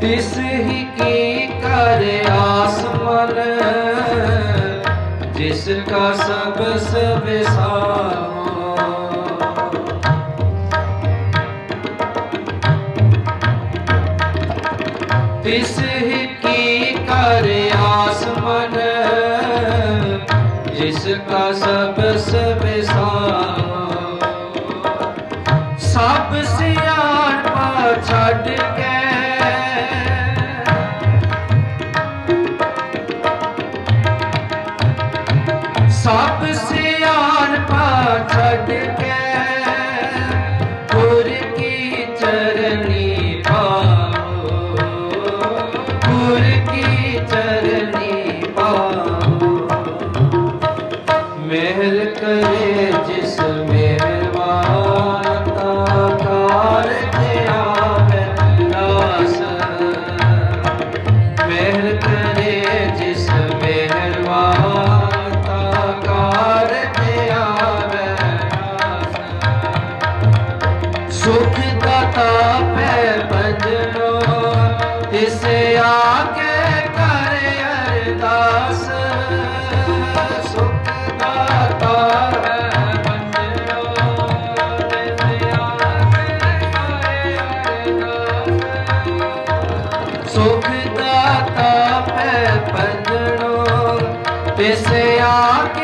ਤਿਸ ਹੀ ਕੀ ਕਰ ਆਸਮਨ, ਜਿਸ ਕਾ ਸਭ ਸਵਿਸਾਰ ਤਿਸ ਹੀ ਕੀ ਕਰ ਆਸਮਨ, ਜਿਸ ਕਾ ਸਭ ਸਭ देश आके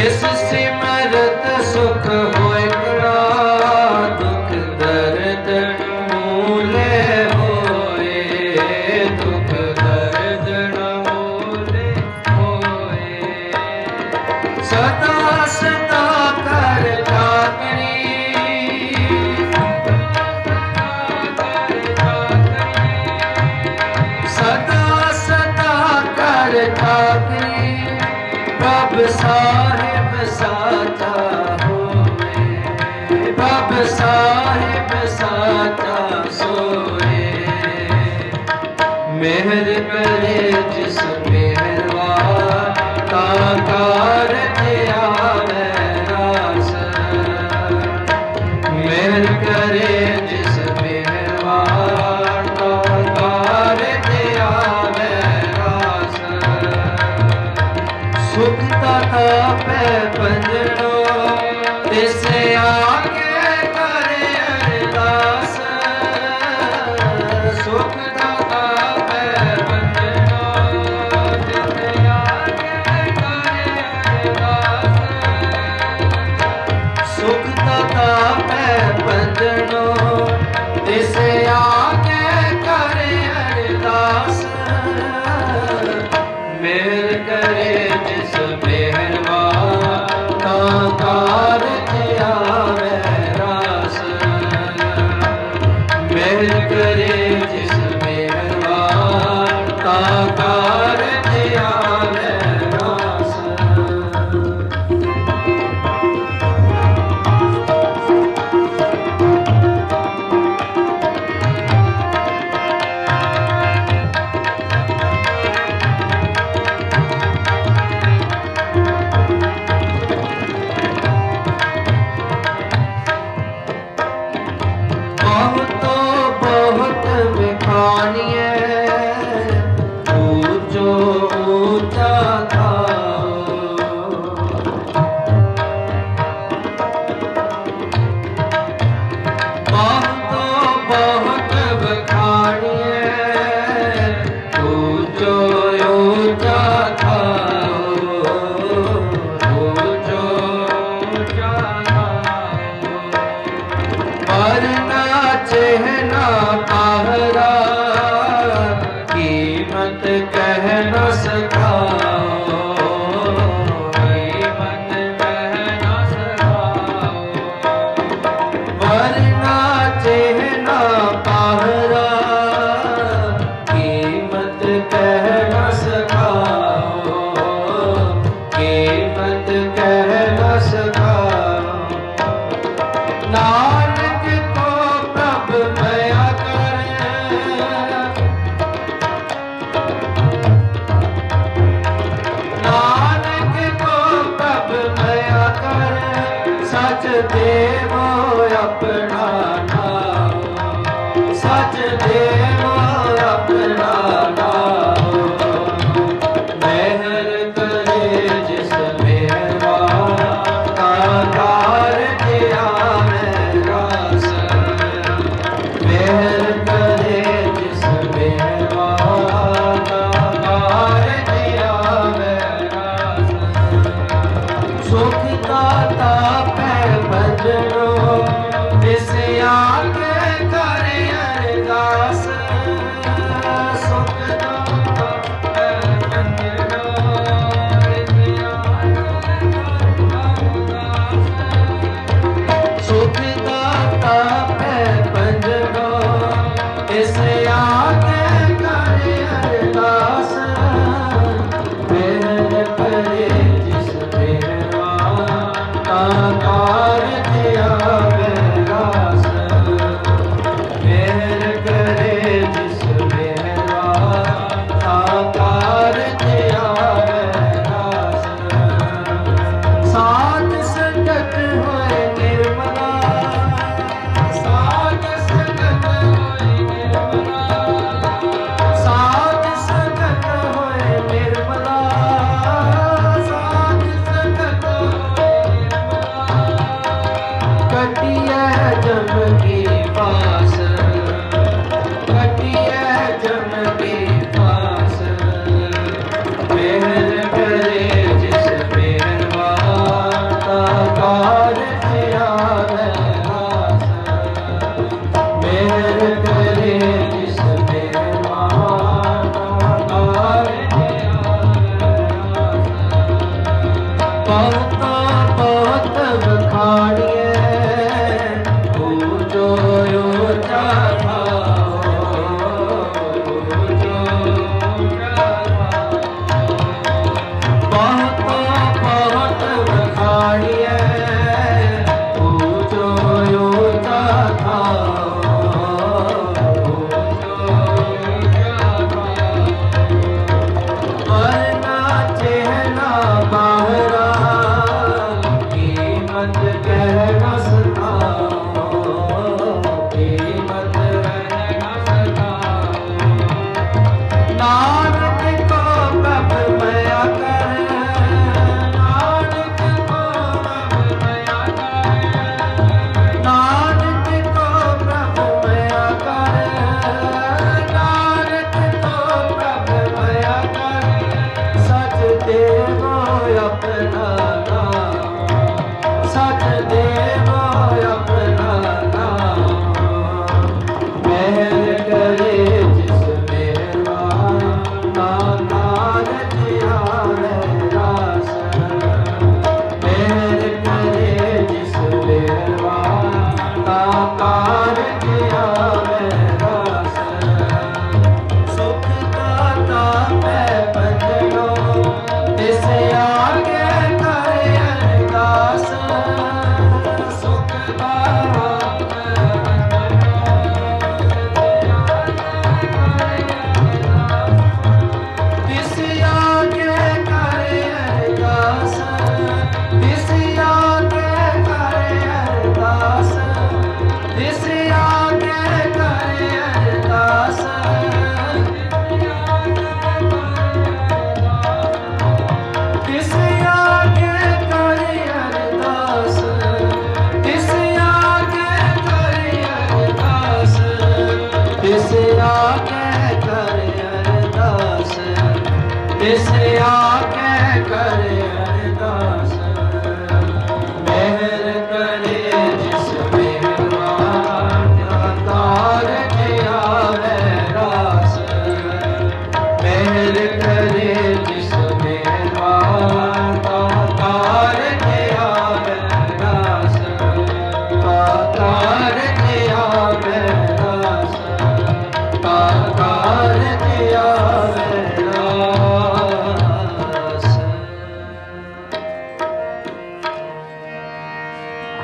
ਜਿਸ ਸਿਮਰਤ ਸੁਖ ਬਾਬ ਸਾਹਿਬ ਸਾਚਾ ਹੋਵੇ। ਬਾਬ ਸਾਹਿਬ ਸਾਚਾ ਸੋਏ। ਮਿਹਰ ਕਰੇ ਜਿਸ ਮਿਹਰਵਾ ਤਾ ਕਾਰਜ ਪੈ ਪੰਜਨੋ ਦਿਸੇ ਤਾ